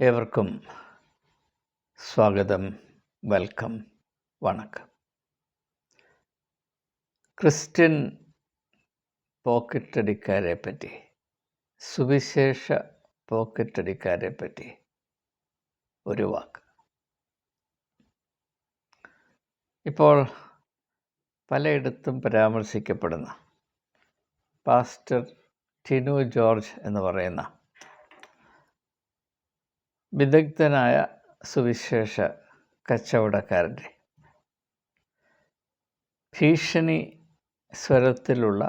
ഏവർക്കും സ്വാഗതം വെൽക്കം വണക്കം. ക്രിസ്ത്യൻ പോക്കറ്റടിക്കാരെ പറ്റി സുവിശേഷ പോക്കറ്റടിക്കാരെ പറ്റി ഒരു വാക്ക്. ഇപ്പോൾ പലയിടത്തും പരാമർശിക്കപ്പെടുന്ന പാസ്റ്റർ ടിനു ജോർജ് എന്ന് പറയുന്ന വിദഗ്ധനായ സുവിശേഷ കച്ചവടക്കാരന്റെ ഭീഷണി സ്വരത്തിലുള്ള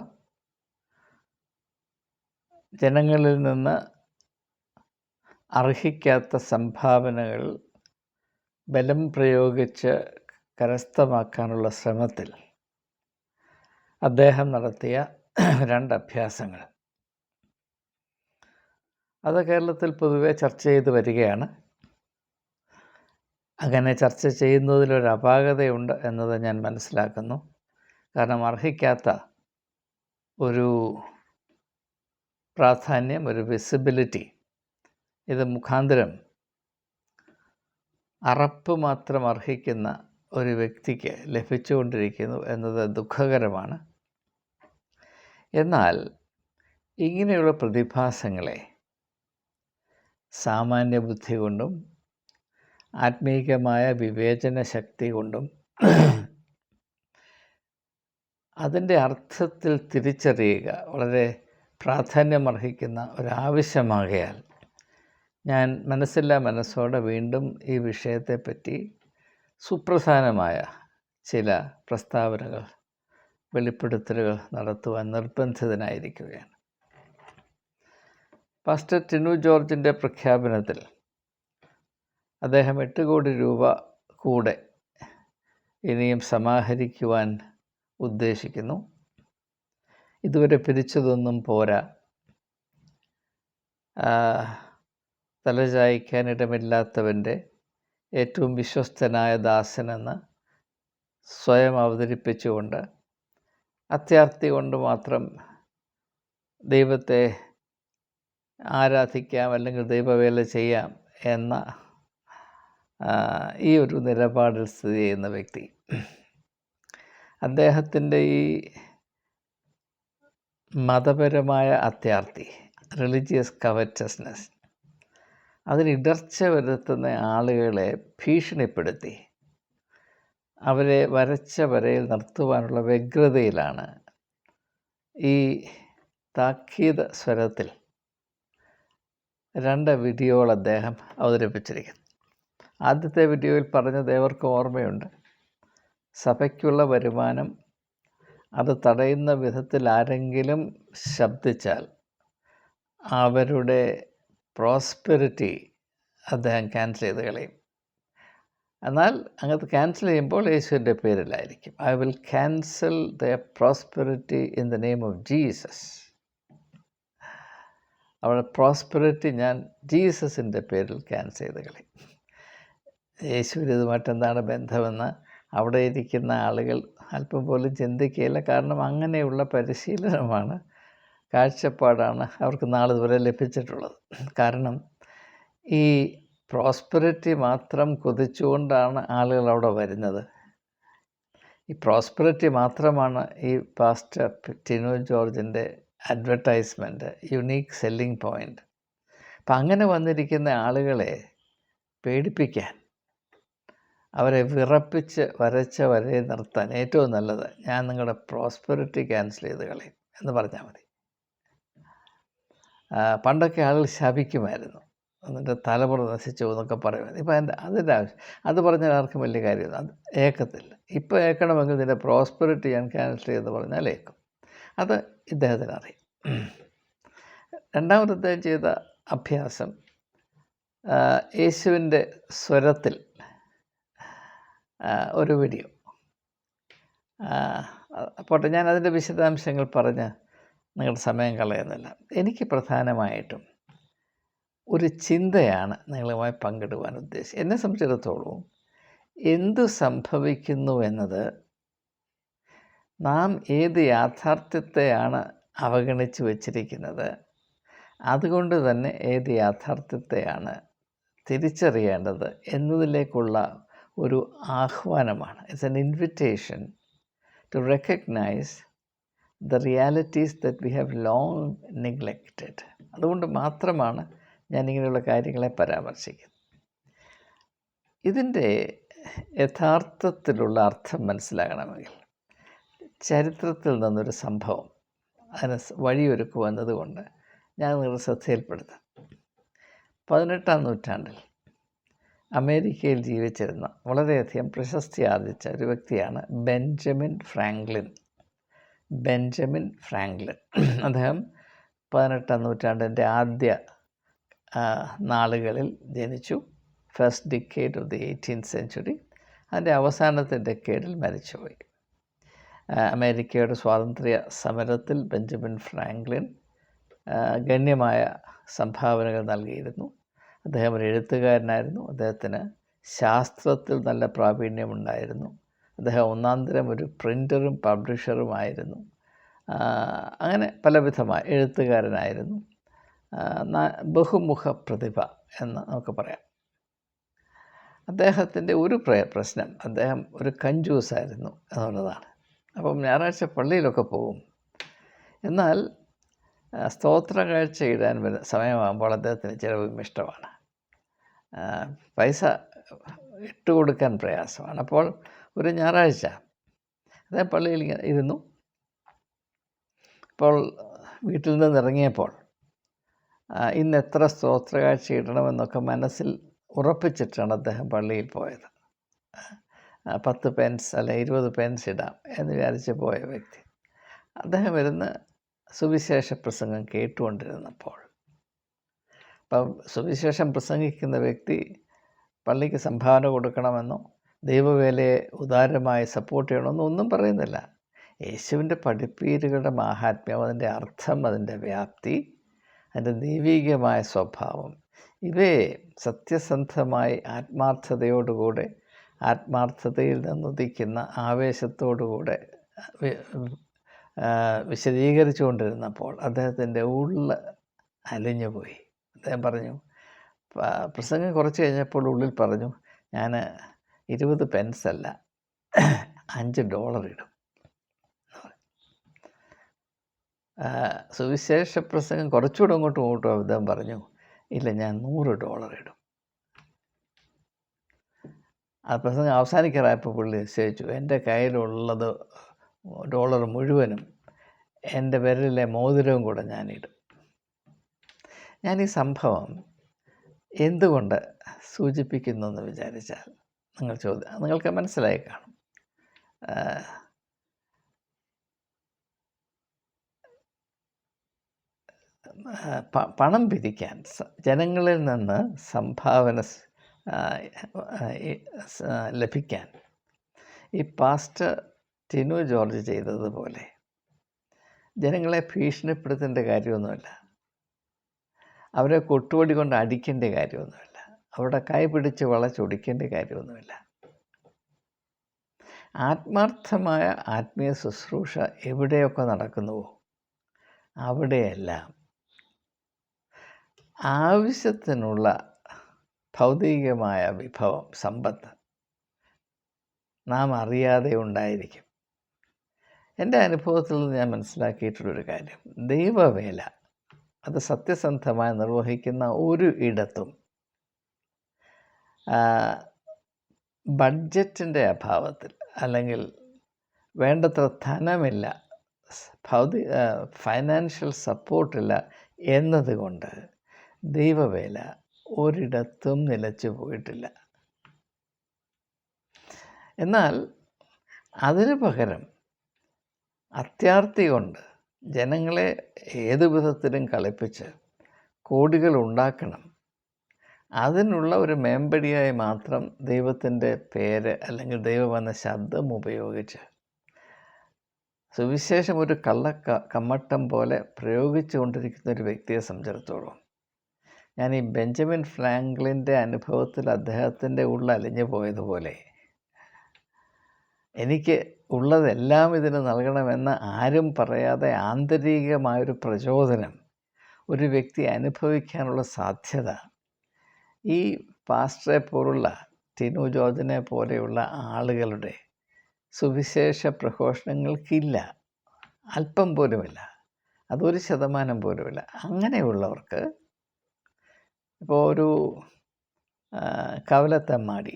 ജനങ്ങളിൽ നിന്ന് അർഹിക്കാത്ത സംഭാവനകൾ ബലം പ്രയോഗിച്ച് കരസ്ഥമാക്കാനുള്ള ശ്രമത്തിൽ അദ്ദേഹം നടത്തിയ രണ്ട് അഭ്യാസങ്ങൾ അത് കേരളത്തിൽ പൊതുവെ ചർച്ച ചെയ്ത് വരികയാണ്. അങ്ങനെ ചർച്ച ചെയ്യുന്നതിലൊരു അപാകതയുണ്ട് എന്നത് ഞാൻ മനസ്സിലാക്കുന്നു. കാരണം അർഹിക്കാത്ത ഒരു പ്രാധാന്യം ഒരു വിസിബിലിറ്റി ഇത് മുഖാന്തരം അറപ്പ് മാത്രം അർഹിക്കുന്ന ഒരു വ്യക്തിക്ക് ലഭിച്ചുകൊണ്ടിരിക്കുന്നു എന്നത് ദുഃഖകരമാണ്. എന്നാൽ ഇങ്ങനെയുള്ള പ്രതിഭാസങ്ങളെ സാമാന്യ ബുദ്ധി കൊണ്ടും ആത്മീകമായ വിവേചന ശക്തി കൊണ്ടും അതിന്റെ അർത്ഥത്തിൽ തിരിച്ചറിയുക വളരെ പ്രാധാന്യമർഹിക്കുന്ന ഒരാവശ്യമാകയാൽ ഞാൻ മനസ്സില്ലാ മനസ്സോടെ വീണ്ടും ഈ വിഷയത്തെപ്പറ്റി സുപ്രധാനമായ ചില പ്രസ്താവനകൾ വെളിപ്പെടുത്തലുകൾ നടത്തുവാൻ നിർബന്ധിതനായിരിക്കുകയാണ്. പാസ്റ്റർ ടിനു ജോർജിന്റെ പ്രഖ്യാപനത്തിൽ അദ്ദേഹം എട്ട് കോടി രൂപ കൂടെ ഇനിയും സമാഹരിക്കുവാൻ ഉദ്ദേശിക്കുന്നു. ഇതുവരെ പിരിച്ചതൊന്നും പോരാ. തലചായ്ക്കാനിടമില്ലാത്തവന്റെ ഏറ്റവും വിശ്വസ്തനായ ദാസനെന്ന് സ്വയം അവതരിപ്പിച്ചുകൊണ്ട് അത്യാർത്തി കൊണ്ട് മാത്രം ദൈവത്തെ ആരാധിക്കാം അല്ലെങ്കിൽ ദൈവവേല ചെയ്യാം എന്ന ഈ ഒരു നിലപാടിൽ സ്ഥിതി ചെയ്യുന്ന വ്യക്തി. അദ്ദേഹത്തിന്റെ ഈ മതപരമായ അത്യാർത്ഥി റിലീജിയസ് കവറ്റസ്നെസ് അതിന് ഇടർച്ച വരുത്തുന്ന ആളുകളെ ഭീഷണിപ്പെടുത്തി. അവരെ വരച്ച വരയിൽ നിർത്തുവാനുള്ള വ്യഗ്രതയിലാണ് ഈ താക്കീത് സ്വരത്തിൽ രണ്ട് വീഡിയോകൾ അദ്ദേഹം അവതരിപ്പിച്ചിരിക്കുന്നു. ആദ്യത്തെ വീഡിയോയിൽ പറഞ്ഞത് ഏവർക്കും ഓർമ്മയുണ്ട്. സഭയ്ക്കുള്ള വരുമാനം അത് തടയുന്ന വിധത്തിൽ ആരെങ്കിലും ശബ്ദിച്ചാൽ അവരുടെ പ്രോസ്പെരിറ്റി അദ്ദേഹം ക്യാൻസൽ ചെയ്ത് കളയും. എന്നാൽ അങ്ങനത്തെ ക്യാൻസൽ ചെയ്യുമ്പോൾ യേശുവിന്റെ പേരിലായിരിക്കും. I will cancel the prosperity in the name of Jesus. അവരുടെ പ്രോസ്പെറിറ്റി ഞാൻ ജീസസിന്റെ പേരിൽ ക്യാൻസൽ ചെയ്ത് കളയും യേശുവിന് എന്താണ് ബന്ധമെന്ന് അവിടെ ഇരിക്കുന്ന ആളുകൾ അല്പം പോലും ചിന്തിക്കുകയില്ല. കാരണം അങ്ങനെയുള്ള പരിശീലനമാണ് കാഴ്ചപ്പാടാണ് അവർക്ക് നാളിതുവരെ ലഭിച്ചിട്ടുള്ളത്. കാരണം ഈ പ്രോസ്പെറിറ്റി മാത്രം കൊതിച്ചുകൊണ്ടാണ് ആളുകൾ അവിടെ വരുന്നത്. ഈ പ്രോസ്പെറിറ്റി മാത്രമാണ് ഈ പാസ്റ്റർ ടിനു ജോർജിന്റെ അഡ്വർടൈസ്മെന്റ് യുണീക്ക് സെല്ലിംഗ് പോയിന്റ് അപ്പം അങ്ങനെ വന്നിരിക്കുന്ന ആളുകളെ പേടിപ്പിക്കാൻ അവരെ വിറപ്പിച്ച് വരച്ച വരെ നിർത്താൻ ഏറ്റവും നല്ലത് ഞാൻ നിങ്ങളുടെ പ്രോസ്പെറിറ്റി ക്യാൻസൽ ചെയ്ത് കളയും എന്ന് പറഞ്ഞാൽ മതി. പണ്ടൊക്കെ ആളുകൾ ശപിക്കുമായിരുന്നു. എന്നിട്ട് തലമുറ നശിച്ചു എന്നൊക്കെ പറയുന്നത് ഇപ്പം എന്റെ അതിന്റെ ആവശ്യം അത് പറഞ്ഞാൽ ആർക്കും വലിയ കാര്യമൊന്നും അത് ഏക്കത്തില്ല. ഇപ്പോൾ ഏക്കണമെങ്കിൽ നിന്റെ പ്രോസ്പെറിറ്റി ഞാൻ ക്യാൻസൽ ചെയ്തെന്ന് പറഞ്ഞാൽ ഏക്കും. അത് ഇദ്ദേഹത്തിന് അറിയാം. രണ്ടാമത്തെ ചെയ്ത അഭ്യാസം യേശുവിന്റെ സ്വരത്തിൽ ഒരു വീഡിയോ പോട്ടെ ഞാൻ അതിന്റെ വിശദാംശങ്ങൾ പറഞ്ഞ് നിങ്ങളുടെ സമയം കളയുന്നില്ല. എനിക്ക് പ്രധാനമായിട്ടും ഒരു ചിന്തയാണ് നിങ്ങളുമായി പങ്കിടുവാൻ ഉദ്ദേശിച്ചത്. എന്നെ സംബന്ധിച്ചിടത്തോളം എന്തു സംഭവിക്കുന്നു എന്നത് നാം ഏത് യാഥാർത്ഥ്യത്തെയാണ് അവഗണിച്ച് വച്ചിരിക്കുന്നത്? അതുകൊണ്ട് തന്നെ ഏത് യാഥാർത്ഥ്യത്തെയാണ് തിരിച്ചറിയേണ്ടത് എന്നതിലേക്കുള്ള ഒരു ആഹ്വാനമാണ്. It's an invitation to recognise the realities that we have long neglected അതുകൊണ്ട് മാത്രമാണ് ഞാൻ ഇങ്ങനെയുള്ള കാര്യങ്ങളെ പരാമർശിക്കുന്നത്. ഇതിന്റെ യഥാർത്ഥത്തിലുള്ള അർത്ഥം മനസ്സിലാകണമെങ്കിൽ ചരിത്രത്തിൽ നിന്നൊരു സംഭവം. അതിന് വഴിയൊരുക്കുവന്നത് എന്നതുകൊണ്ട് ഞാൻ നിങ്ങളുടെ ശ്രദ്ധയിൽപ്പെടുത്താം. പതിനെട്ടാം നൂറ്റാണ്ടിൽ അമേരിക്കയിൽ ജീവിച്ചിരുന്ന വളരെയധികം പ്രശസ്തി ആർജിച്ച ഒരു വ്യക്തിയാണ് ബെഞ്ചമിൻ ഫ്രാങ്ക്ലിൻ. Benjamin Franklin. അദ്ദേഹം പതിനെട്ടാം നൂറ്റാണ്ടിന്റെ ആദ്യ നാളുകളിൽ ജനിച്ചു. First decade of the eighteen century അതിന്റെ അവസാനത്തെ ഡെക്കേഡിൽ മരിച്ചുപോയി. അമേരിക്കയുടെ സ്വാതന്ത്ര്യ സമരത്തിൽ ബെഞ്ചമിൻ ഫ്രാങ്ക്ലിൻ ഗണ്യമായ സംഭാവനകൾ നൽകിയിരുന്നു. അദ്ദേഹം ഒരു എഴുത്തുകാരനായിരുന്നു. അദ്ദേഹത്തിന് ശാസ്ത്രത്തിൽ നല്ല പ്രാവീണ്യമുണ്ടായിരുന്നു. അദ്ദേഹം ഒന്നാന്തരം ഒരു പ്രിന്ററും പബ്ലിഷറുമായിരുന്നു അങ്ങനെ പലവിധമായ എഴുത്തുകാരനായിരുന്നു. ബഹുമുഖ പ്രതിഭ എന്ന് നമുക്ക് പറയാം. അദ്ദേഹത്തിന്റെ ഒരു പ്രശ്നം അദ്ദേഹം ഒരു കഞ്ചൂസായിരുന്നു എന്നുള്ളതാണ്. അപ്പം ഞായറാഴ്ച പള്ളിയിലൊക്കെ പോകും. എന്നാൽ സ്തോത്ര കാഴ്ച ഇടാൻ സമയമാകുമ്പോൾ അദ്ദേഹത്തിന് ചിലവും ഇഷ്ടമാണ്. പൈസ ഇട്ട് കൊടുക്കാൻ പ്രയാസമാണ്. അപ്പോൾ ഒരു ഞായറാഴ്ച അദ്ദേഹം പള്ളിയിൽ ഇരുന്നു. അപ്പോൾ വീട്ടിൽ നിന്ന് ഇറങ്ങിയപ്പോൾ ഇന്ന് എത്ര സ്തോത്രകാഴ്ച ഇടണമെന്നൊക്കെ മനസ്സിൽ ഉറപ്പിച്ചിട്ടാണ് അദ്ദേഹം പള്ളിയിൽ പോയത്. പത്ത് പെൻസ് അല്ലെ ഇരുപത് പെൻസ് ഇടാം എന്ന് വിചാരിച്ച് പോയ വ്യക്തി. അദ്ദേഹം വരുന്ന സുവിശേഷ പ്രസംഗം കേട്ടുകൊണ്ടിരുന്നപ്പോൾ. അപ്പം സുവിശേഷം പ്രസംഗിക്കുന്ന വ്യക്തി പള്ളിക്ക് സംഭാവന കൊടുക്കണമെന്നോ ദൈവവേലയെ ഉദാരമായി സപ്പോർട്ട് ചെയ്യണമെന്നോ ഒന്നും പറയുന്നില്ല. യേശുവിന്റെ പഠിപ്പീരുകളുടെ മാഹാത്മ്യം അതിന്റെ അർത്ഥം അതിന്റെ വ്യാപ്തി അതിന്റെ ദൈവീകമായ സ്വഭാവം ഇവയെ സത്യസന്ധമായി ആത്മാർത്ഥതയോടുകൂടെ ആത്മാർത്ഥതയിൽ നിന്നുദിക്കുന്ന ആവേശത്തോടുകൂടെ വിശദീകരിച്ചു കൊണ്ടിരുന്നപ്പോൾ അദ്ദേഹത്തിന്റെ ഉള്ള് അലിഞ്ഞുപോയി അദ്ദേഹം പറഞ്ഞു പ്രസംഗം കുറച്ച് കഴിഞ്ഞപ്പോൾ ഉള്ളിൽ പറഞ്ഞു ഞാൻ ഇരുപത് അല്ല അഞ്ച് ഡോളർ ഇടും. സുവിശേഷ പ്രസംഗം കുറച്ചുകൂടെ അങ്ങോട്ടും ഇങ്ങോട്ടും അദ്ദേഹം പറഞ്ഞു ഇല്ല ഞാൻ നൂറ് ഡോളർ ഇടും. ആ പ്രസംഗം അവസാനിക്കാറായപ്പോൾ പുള്ളി നിശ്ചയിച്ചു എന്റെ കയ്യിലുള്ളത് ഡോളർ മുഴുവനും എന്റെ വിരലിലെ മോതിരവും കൂടെ ഞാനിടും. ഞാൻ ഈ സംഭവം എന്തുകൊണ്ട് സൂചിപ്പിക്കുന്നു എന്ന് വിചാരിച്ചാൽ നിങ്ങൾ ചോദ്യം നിങ്ങൾക്ക് മനസ്സിലായി കാണും. പണം പിരിക്കാൻ ജനങ്ങളിൽ നിന്ന് സംഭാവന ലഭിക്കാൻ. ഈ പാസ്റ്റർ ടിനു ജോർജ് ചെയ്തതുപോലെ ജനങ്ങളെ ഭീഷണിപ്പെടുത്തേണ്ട കാര്യമൊന്നുമില്ല. അവരെ കൊട്ടുപൊടി കൊണ്ട് അടിക്കേണ്ട കാര്യമൊന്നുമില്ല. അവരുടെ കൈ പിടിച്ച് വളച്ചൊടിക്കേണ്ട കാര്യമൊന്നുമില്ല. ആത്മാർത്ഥമായ ആത്മീയ ശുശ്രൂഷ എവിടെയൊക്കെ നടക്കുന്നുവോ അവിടെയെല്ലാം ആവശ്യത്തിനുള്ള ഭൗതികമായ വിഭവം സമ്പത്ത്. നാം അറിയാതെ ഉണ്ടായിരിക്കും. എന്റെ അനുഭവത്തിൽ നിന്ന് ഞാൻ മനസ്സിലാക്കിയിട്ടുള്ളൊരു കാര്യം. ദൈവവേല അത് സത്യസന്ധമായി നിർവഹിക്കുന്ന ഒരു ഇടത്തും ബഡ്ജറ്റിന്റെ അഭാവത്തിൽ അല്ലെങ്കിൽ വേണ്ടത്ര ധനമില്ല ഭൗതി ഫൈനാൻഷ്യൽ സപ്പോർട്ടില്ല എന്നതുകൊണ്ട് ദൈവവേല ഒരിടത്തും നിലച്ചു പോയിട്ടില്ല. എന്നാൽ അതിന് പകരം അത്യാർത്തി കൊണ്ട് ജനങ്ങളെ ഏതു വിധത്തിലും കളിപ്പിച്ച് കോടികൾ ഉണ്ടാക്കണം. അതിനുള്ള ഒരു മേമ്പടിയായി മാത്രം ദൈവത്തിന്റെ പേര് അല്ലെങ്കിൽ ദൈവം എന്ന ശബ്ദം ഉപയോഗിച്ച് സുവിശേഷം ഒരു കള്ള കമ്മട്ടം പോലെ പ്രയോഗിച്ചു കൊണ്ടിരിക്കുന്ന ഒരു വ്യക്തിയെ സംബന്ധിച്ചിടത്തോളം ഞാൻ ഈ ബെഞ്ചമിൻ ഫ്രാങ്ക്ലിന്റെ അനുഭവത്തിൽ അദ്ദേഹത്തിന്റെ ഉള്ളലിഞ്ഞു പോയതുപോലെ എനിക്ക് ഉള്ളതെല്ലാം ഇതിന് നൽകണമെന്ന് ആരും പറയാതെ ആന്തരികമായൊരു പ്രചോദനം ഒരു വ്യക്തി അനുഭവിക്കാനുള്ള സാധ്യത. ഈ പാസ്റ്ററെ പോലുള്ള ടിനു ജോർജിനെ പോലെയുള്ള ആളുകളുടെ സുവിശേഷ പ്രഘോഷണങ്ങൾക്കില്ല അല്പം പോലുമില്ല അതൊരു ശതമാനം പോലുമില്ല. അങ്ങനെയുള്ളവർക്ക് ഇപ്പോൾ ഒരു കവലത്തമ്മാടി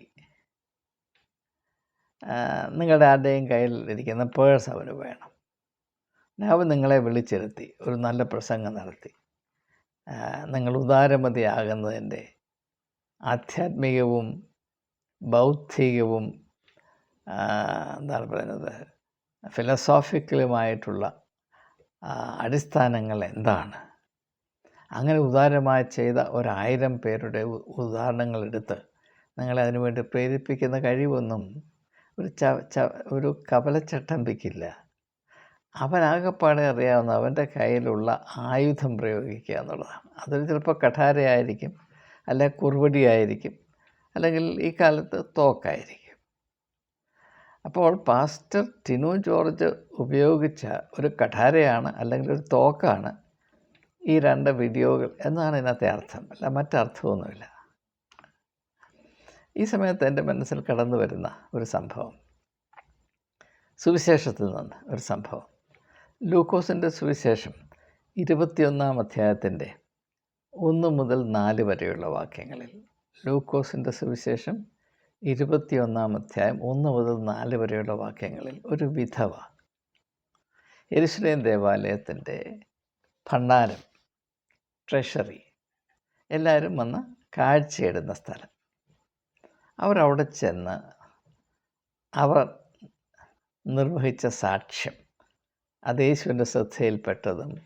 നിങ്ങളുടെ ആരുടെയും കയ്യിൽ ഇരിക്കുന്ന പേഴ്സ് അവന് വേണം. അവൻ നിങ്ങളെ വിളിച്ചിരുത്തി ഒരു നല്ല പ്രസംഗം നടത്തി. നിങ്ങൾ ഉദാരമതിയാകുന്നതിന്റെ ആധ്യാത്മികവും ബൗദ്ധികവും എന്താണ് പറയുന്നത് ഫിലസോഫിക്കലുമായിട്ടുള്ള അടിസ്ഥാനങ്ങൾ എന്താണ്? അങ്ങനെ ഉദാരമായി ചെയ്ത ഒരായിരം പേരുടെ ഉദാഹരണങ്ങൾ എടുത്ത് നിങ്ങളെ അതിനുവേണ്ടി പ്രേരിപ്പിക്കുന്ന കഴിവൊന്നും ഒരു ച ച ഒരു കപലച്ചട്ടമ്പിക്കില്ല അവനാകപ്പാടെ അറിയാവുന്ന അവന്റെ കയ്യിലുള്ള ആയുധം പ്രയോഗിക്കുക എന്നുള്ളതാണ്. അതൊരു ചിലപ്പോൾ കഠാരയായിരിക്കും അല്ലെ കുറുവടിയായിരിക്കും അല്ലെങ്കിൽ ഈ കാലത്ത് തോക്കായിരിക്കും. അപ്പോൾ പാസ്റ്റർ ടിനു ജോർജ് ഉപയോഗിച്ച ഒരു കഠാരയാണ് അല്ലെങ്കിൽ ഒരു തോക്കാണ് ഈ രണ്ട് വീഡിയോകൾ എന്നാണ് ഇതിനകത്തെ അർത്ഥം. അല്ല മറ്റർത്ഥമൊന്നുമില്ല. ഈ സമയത്ത് എന്റെ മനസ്സിൽ കടന്നു വരുന്ന ഒരു സംഭവം. സുവിശേഷത്തിൽ നിന്ന് ഒരു സംഭവം. ലൂക്കോസിന്റെ സുവിശേഷം ഇരുപത്തിയൊന്നാം അധ്യായത്തിന്റെ ഒന്ന് മുതൽ നാല് വരെയുള്ള വാക്യങ്ങളിൽ ലൂക്കോസിന്റെ സുവിശേഷം ഇരുപത്തിയൊന്നാം അധ്യായം ഒന്ന് മുതൽ നാല് വരെയുള്ള വാക്യങ്ങളിൽ ഒരു വിധവ. എരുസലേം ദേവാലയത്തിന്റെ ഭണ്ഡാരം ട്രഷറി. എല്ലാവരും വന്ന് കാഴ്ചയിടുന്ന സ്ഥലം. അവരവിടെ ചെന്ന് അവർ നിർവഹിച്ച സാക്ഷ്യം. അത് യേശുവിന്റെ ശ്രദ്ധയിൽപ്പെട്ടതും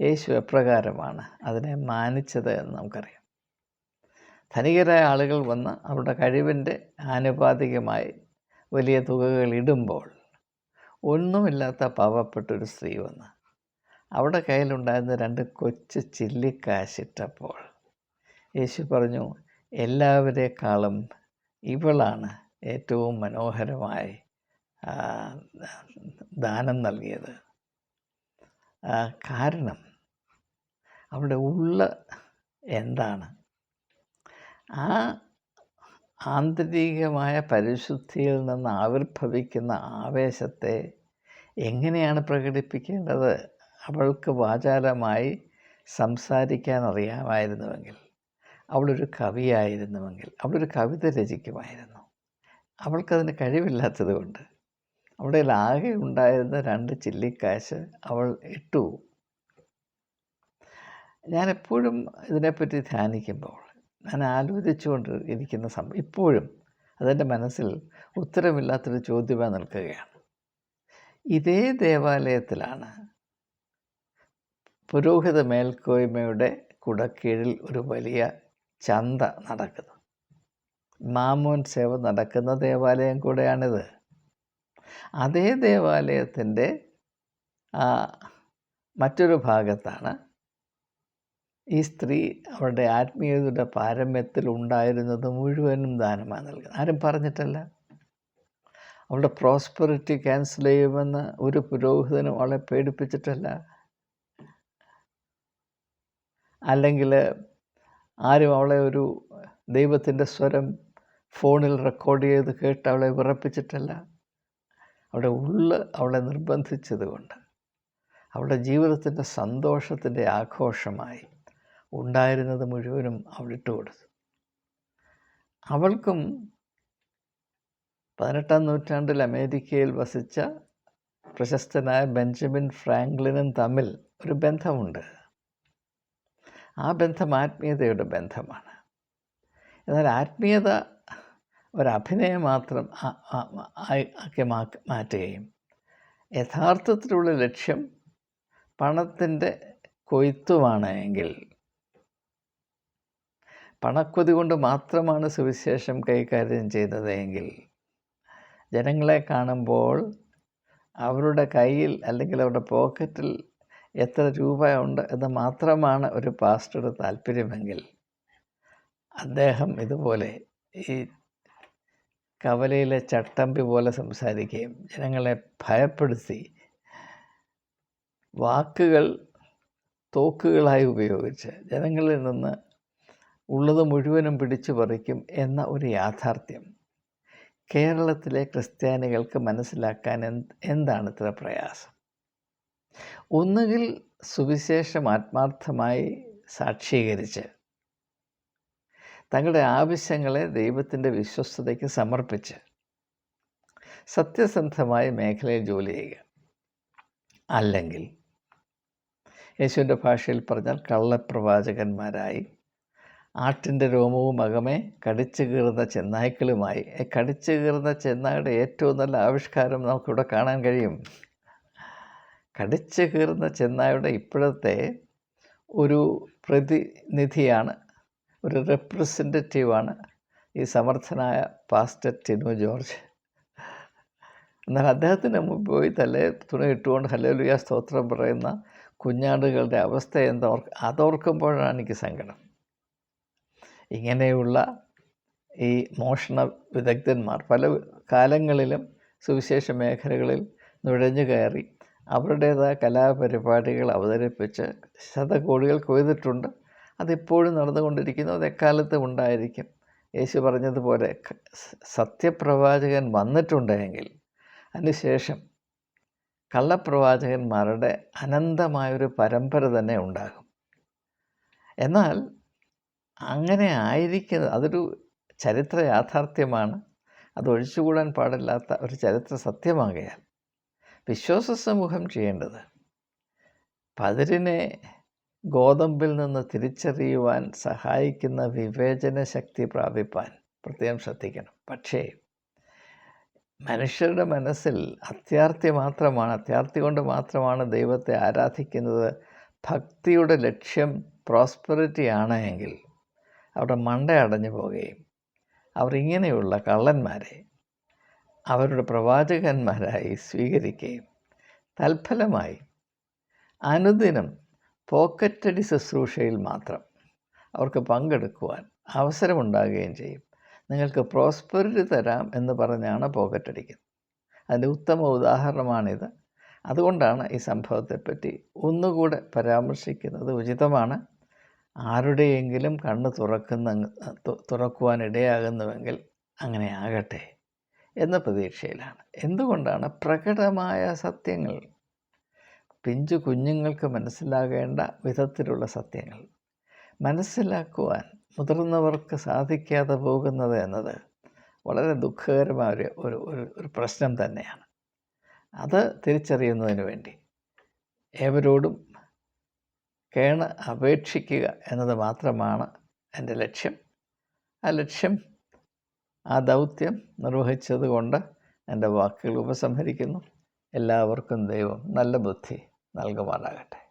യേശു എപ്രകാരമാണ് അതിനെ മാനിച്ചത് എന്ന് നമുക്കറിയാം. ധനികരായ ആളുകൾ വന്ന് അവരുടെ കഴിവിന്റെ ആനുപാതികമായി വലിയ തുകകൾ ഇടുമ്പോൾ ഒന്നുമില്ലാത്ത പാവപ്പെട്ടൊരു സ്ത്രീ വന്ന് അവിടെ കയ്യിലുണ്ടായിരുന്ന രണ്ട് കൊച്ചു ചില്ലിക്കാശിട്ടപ്പോൾ യേശു പറഞ്ഞു എല്ലാവരേക്കാളും ഇവളാണ് ഏറ്റവും മനോഹരമായി ദാനം നൽകിയത്. കാരണം അവിടെ ഉള്ള എന്താണ്? ആ ആന്തരികമായ പരിശുദ്ധിയിൽ നിന്ന് ആവിർഭവിക്കുന്ന ആവേശത്തെ എങ്ങനെയാണ് പ്രകടിപ്പിക്കേണ്ടത്? അവൾക്ക് വാചാലമായി സംസാരിക്കാൻ അറിയാമായിരുന്നുവെങ്കിൽ അവളൊരു കവിയായിരുന്നുവെങ്കിൽ അവളൊരു കവിത രചിക്കുമായിരുന്നു. അവൾക്കതിന് കഴിവില്ലാത്തത് കൊണ്ട് അവിടെ ആകെ ഉണ്ടായിരുന്ന രണ്ട് ചില്ലിക്കാശ് അവൾ ഇട്ടു. ഞാൻ എപ്പോഴും ഇതിനെപ്പറ്റി ധ്യാനിക്കുമ്പോൾ ഞാൻ ആലോചിച്ചുകൊണ്ട് ഇരിക്കുന്ന സമയം ഇപ്പോഴും അതെന്റെ മനസ്സിൽ ഉത്തരമില്ലാത്തൊരു ചോദ്യമായി നിൽക്കുകയാണ്. ഇതേ ദേവാലയത്തിലാണ് പുരോഹിത മേൽക്കോയ്മയുടെ കുടക്കീഴിൽ ഒരു വലിയ ചന്ത നടക്കുന്നു. മാമോൻ സേവ നടക്കുന്ന ദേവാലയം കൂടെയാണിത്. അതേ ദേവാലയത്തിന്റെ മറ്റൊരു ഭാഗത്താണ് ഈ സ്ത്രീ അവരുടെ ആത്മീയതയുടെ പാരമ്യത്തിൽ ഉണ്ടായിരുന്നത് മുഴുവനും ദാനമാണ് നൽകുന്നത്. ആരും പറഞ്ഞിട്ടല്ല. അവളുടെ പ്രോസ്പെറിറ്റി ക്യാൻസൽ ചെയ്യുമെന്ന് ഒരു പുരോഹിതനും അവളെ പേടിപ്പിച്ചിട്ടല്ല. അല്ലെങ്കിൽ ആരും അവളെ ഒരു ദൈവത്തിന്റെ സ്വരം ഫോണിൽ റെക്കോർഡ് ചെയ്ത് കേട്ട് അവളെ വിറപ്പിച്ചിട്ടല്ല. അവിടെ ഉള്ള് അവളെ നിർബന്ധിച്ചതുകൊണ്ട് അവളുടെ ജീവിതത്തിന്റെ സന്തോഷത്തിന്റെ ആഘോഷമായി ഉണ്ടായിരുന്നത് മുഴുവനും അവളിട്ട് കൊടുത്തു. അവൾക്കും പതിനെട്ടാം നൂറ്റാണ്ടിൽ അമേരിക്കയിൽ വസിച്ച പ്രശസ്തനായ ബെഞ്ചമിൻ ഫ്രാങ്ക്ലിനും തമ്മിൽ ഒരു ബന്ധമുണ്ട്. ആ ബന്ധം ആത്മീയതയുടെ ബന്ധമാണ്. എന്നാൽ ആത്മീയത ഒരഭിനയം മാത്രം ആക്കി മാറ്റുകയും യഥാർത്ഥത്തിലുള്ള ലക്ഷ്യം പണത്തിന്റെ കൊയ്ത്തുമാണ് എങ്കിൽ പണക്കൊതി കൊണ്ട് മാത്രമാണ് സുവിശേഷം കൈകാര്യം ചെയ്തത് എങ്കിൽ ജനങ്ങളെ കാണുമ്പോൾ അവരുടെ കയ്യിൽ അല്ലെങ്കിൽ അവരുടെ പോക്കറ്റിൽ എത്ര രൂപയുണ്ട് എന്ന് മാത്രമാണ് ഒരു പാസ്റ്ററുടെ താല്പര്യമെങ്കിൽ അദ്ദേഹം ഇതുപോലെ ഈ കവലയിലെ ചട്ടമ്പി പോലെ സംസാരിക്കുകയും ജനങ്ങളെ ഭയപ്പെടുത്തി വാക്കുകൾ തോക്കുകളായി ഉപയോഗിച്ച് ജനങ്ങളിൽ നിന്ന് ഉള്ളത് മുഴുവനും പിടിച്ചു പറിക്കും എന്ന ഒരു യാഥാർത്ഥ്യം കേരളത്തിലെ ക്രിസ്ത്യാനികൾക്ക് മനസ്സിലാക്കാൻ എന്ത് എന്താണ് ഇത്ര പ്രയാസം? ഒന്നുകിൽ സുവിശേഷം ആത്മാർത്ഥമായി സാക്ഷീകരിച്ച് തങ്ങളുടെ ആവശ്യങ്ങളെ ദൈവത്തിന്റെ വിശ്വസ്തതയ്ക്ക് സമർപ്പിച്ച് സത്യസന്ധമായ മേഖലയിൽ ജോലി ചെയ്യുക. അല്ലെങ്കിൽ യേശുവിന്റെ ഭാഷയിൽ പറഞ്ഞാൽ കള്ളപ്രവാചകന്മാരായി ആട്ടിന്റെ രോമവും അകമേ കടിച്ചു കീറുന്ന ചെന്നായ്ക്കളുമായി. കടിച്ചു കീറുന്ന ചെന്നായുടെ ഏറ്റവും നല്ല ആവിഷ്കാരം നമുക്കിവിടെ കാണാൻ കഴിയും. കടിച്ചു കീറുന്ന ചെന്നായുടെ ഇപ്പോഴത്തെ ഒരു പ്രതിനിധിയാണ് ഒരു റെപ്രസെന്റേറ്റീവാണ് ഈ സമർത്ഥനായ പാസ്റ്റർ ടിനു ജോർജ്. എന്നാൽ അദ്ദേഹത്തിന് മുമ്പ് പോയി തലേ തുണി ഇട്ടുകൊണ്ട് ഹലോലിയ സ്തോത്രം പറയുന്ന കുഞ്ഞാടുകളുടെ അവസ്ഥ എന്തോർ അതോർക്കുമ്പോഴാണ് എനിക്ക് സങ്കടം. ഇങ്ങനെയുള്ള ഈ മോഷണ വിദഗ്ധന്മാർ പല കാലങ്ങളിലും സുവിശേഷ മേഖലകളിൽ നുഴഞ്ഞു കയറി അവരുടേതായ കലാപരിപാടികൾ അവതരിപ്പിച്ച് ശതകോടികൾ കൊയ്തിട്ടുണ്ട്. അതിപ്പോഴും നടന്നുകൊണ്ടിരിക്കുന്നു. അത് എക്കാലത്തും ഉണ്ടായിരിക്കും. യേശു പറഞ്ഞതുപോലെ സത്യപ്രവാചകൻ വന്നിട്ടുണ്ടെങ്കിൽ അതിനുശേഷം കള്ളപ്രവാചകന്മാരുടെ അനന്തമായൊരു പരമ്പര തന്നെ ഉണ്ടാകും. എന്നാൽ അങ്ങനെ ആയിരിക്കുന്നത് അതൊരു ചരിത്ര യാഥാർത്ഥ്യമാണ്. അത് ഒഴിച്ചുകൂടാൻ പാടില്ലാത്ത ഒരു ചരിത്ര സത്യമാകയാൽ വിശ്വാസ സമൂഹം ചെയ്യേണ്ടത്. പതിരിനെ ഗോതമ്പിൽ നിന്ന് തിരിച്ചറിയുവാൻ സഹായിക്കുന്ന വിവേചന ശക്തി പ്രാപിപ്പാൻ പ്രത്യേകം ശ്രദ്ധിക്കണം. പക്ഷേ മനുഷ്യരുടെ മനസ്സിൽ അത്യാർത്ഥി മാത്രമാണ് അത്യാർത്ഥി കൊണ്ട് മാത്രമാണ് ദൈവത്തെ ആരാധിക്കുന്നത് ഭക്തിയുടെ ലക്ഷ്യം പ്രോസ്പെറിറ്റി ആണ് എങ്കിൽ അവിടെ മണ്ട അടഞ്ഞു പോവുകയും അവർ ഇങ്ങനെയുള്ള കള്ളന്മാരെ അവരുടെ പ്രവാചകന്മാരായി സ്വീകരിക്കുകയും തൽഫലമായി അനുദിനം പോക്കറ്റടി ശുശ്രൂഷയിൽ മാത്രം അവർക്ക് പങ്കെടുക്കുവാൻ അവസരമുണ്ടാകുകയും ചെയ്യും. നിങ്ങൾക്ക് പ്രോസ്പെറിറ്റി തരാം എന്ന് പറഞ്ഞാണ് പോക്കറ്റടിക്കുന്നത്. അതിന്റെ ഉത്തമ ഉദാഹരണമാണിത്. അതുകൊണ്ടാണ് ഈ സംഭവത്തെപ്പറ്റി ഒന്നുകൂടെ പരാമർശിക്കുന്നത് ഉചിതമാണ്. ആരുടെയെങ്കിലും കണ്ണ് തുറക്കുന്ന തുറക്കുവാൻ ഇടയാകുന്നുവെങ്കിൽ അങ്ങനെ ആകട്ടെ. എന്ന എന്തുകൊണ്ടാണ് പ്രകടമായ സത്യങ്ങൾ? പിഞ്ചു കുഞ്ഞുങ്ങൾക്ക് മനസ്സിലാകേണ്ട വിധത്തിലുള്ള സത്യങ്ങൾ. മനസ്സിലാക്കുവാൻ മുതിർന്നവർക്ക് സാധിക്കാതെ പോകുന്നത് എന്നത് വളരെ ദുഃഖകരമായ ഒരു ഒരു ഒരു പ്രശ്നം തന്നെയാണ്. അത് തിരിച്ചറിയുന്നതിന് വേണ്ടി ഏവരോടും കേണ് അപേക്ഷിക്കുക എന്നത് മാത്രമാണ് എന്റെ ലക്ഷ്യം. ആ ലക്ഷ്യം ആ ദൗത്യം നിർവഹിച്ചത് കൊണ്ട് എന്റെ വാക്കുകൾ ഉപസംഹരിക്കുന്നു. എല്ലാവർക്കും ദൈവം നല്ല ബുദ്ധി നൽകുമാറാകട്ടെ.